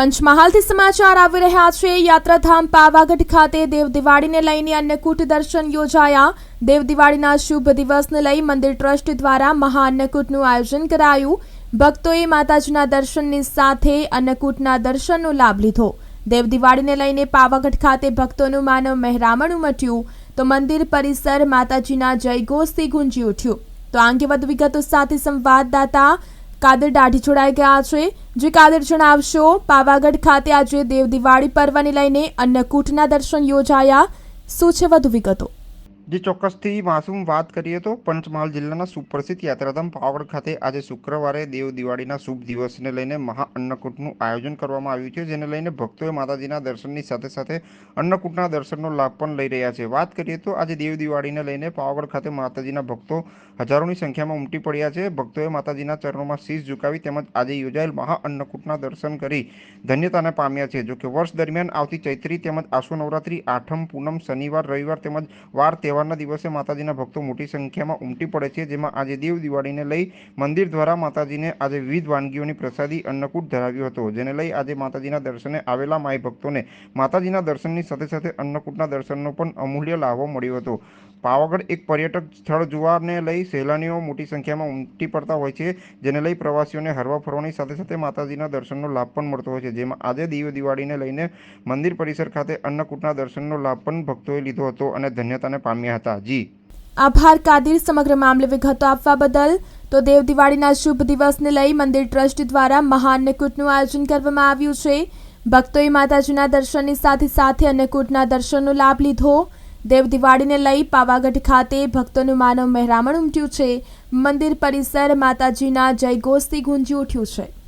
પંચમહાલથી સમાચાર આવી રહ્યા છે. યાત્રાધામ પાવાગઢ ખાતે દેવ દિવાળીને લઈને અન્નકૂટ દર્શન યોજાયા. દેવ દિવાળીના શુભ દિવસને લઈ મંદિર ટ્રસ્ટ દ્વારા મહા અન્નકૂટનું આયોજન કરાયું. ભક્તોએ માતાજીના દર્શનની સાથે અન્નકૂટના દર્શનનો લાભ લીધો. દેવ દિવાળીને લઈને પાવાગઢ ખાતે ભક્તોનું માનવ મહેરામણ ઉમટ્યું. તો મંદિર પરિસર માતાજીના જયઘોષથી ગુંજી ઉઠ્યું. તો આ અંગે વધુ વિગતો સાથે સંવાદદાતા કાદર દાઢી જોડાઈ ગયા છે. જે કાદર જણાવશો, પાવાગઢ ખાતે આજે દેવ દિવાળી પર્વને લઈને અન્નકૂટના દર્શન યોજાયા. શું છે વધુ વિગતો? જે, ચોક્કસથી માસૂમ વાત કરીએ તો પંચમહાલ જિલ્લાના સુપ્રસિદ્ધ યાત્રાધામ પાવાગઢ ખાતે આજે શુક્રવારે દેવ દિવાળીના શુભ દિવસને લઈને મહા અન્નકૂટનું આયોજન કરવામાં આવ્યું છે, જેને લઈને ભક્તોએ માતાજીના દર્શનની સાથે સાથે અન્નકૂટના દર્શનનો લાભ પણ લઈ રહ્યા છે. વાત કરીએ તો આજે દેવ દિવાળીને લઈને પાવાગઢ ખાતે માતાજીના ભક્તો હજારોની સંખ્યામાં ઉમટી પડ્યા છે. ભક્તોએ માતાજીના ચરણોમાં શીશ ઝુકાવી તેમજ આજે યોજાયેલ મહા અન્નકૂટના દર્શન કરી ધન્યતાને પામ્યા છે. જોકે વર્ષ દરમિયાન આવતી ચૈત્રી તેમજ આસો નવરાત્રી આઠમ પૂનમ શનિવાર રવિવાર તેમજ વાર તહેવારના દિવસે માતાજીના ભક્તો મોટી સંખ્યામાં ઉમટી પડે છે, જેમાં આજે દેવ દિવાળીને લઈ મંદિર દ્વારા માતાજીને આજે વિવિધ વાનગીઓની પ્રસાદી અન્નકૂટ ધરાવ્યો હતો, જેને લઈ આજે માતાજીના દર્શને આવેલા માય ભક્તોને માતાજીના દર્શનની સાથે સાથે અન્નકૂટના દર્શનનો પણ અમૂલ્ય લાભો મળ્યો હતો. પાવાગઢ એક પર્યટક સ્થળ જોવાને લઈ સહેલાણીઓ મોટી સંખ્યામાં ઉમટી પડતા હોય છે, જેને લઈ પ્રવાસીઓને હરવા ફરવાની સાથે સાથે માતાજીના દર્શનનો લાભ પણ મળતો હોય છે, જેમાં આજે દેવ દિવાળીને લઈને મંદિર પરિસર ખાતે અન્નકૂટના દર્શનનો લાભ પણ ભક્તોએ લીધો હતો અને ધન્યતાને પામ્યા હતા. જી. આભાર. કાદિર સમગ્ર મામલે વિગતો આપવા બદલ તો દેવ દિવાળીના શુભ દિવસને લઈ મંદિર ટ્રસ્ટ દ્વારા મહાન અન્નકૂટનું આયોજન કરવામાં આવ્યું છે. ભક્તોએ માતાજીના દર્શનની સાથે સાથે અન્નકૂટના દર્શનનો લાભ લીધો. દેવ દિવાળીને લઈ પાવાગઢ ખાતે ભક્તોનું માનવ મહેરામણ ઉમટ્યું છે. મંદિર પરિસર માતાજીના જયઘોષથી ગુંજી ઉઠ્યું છે.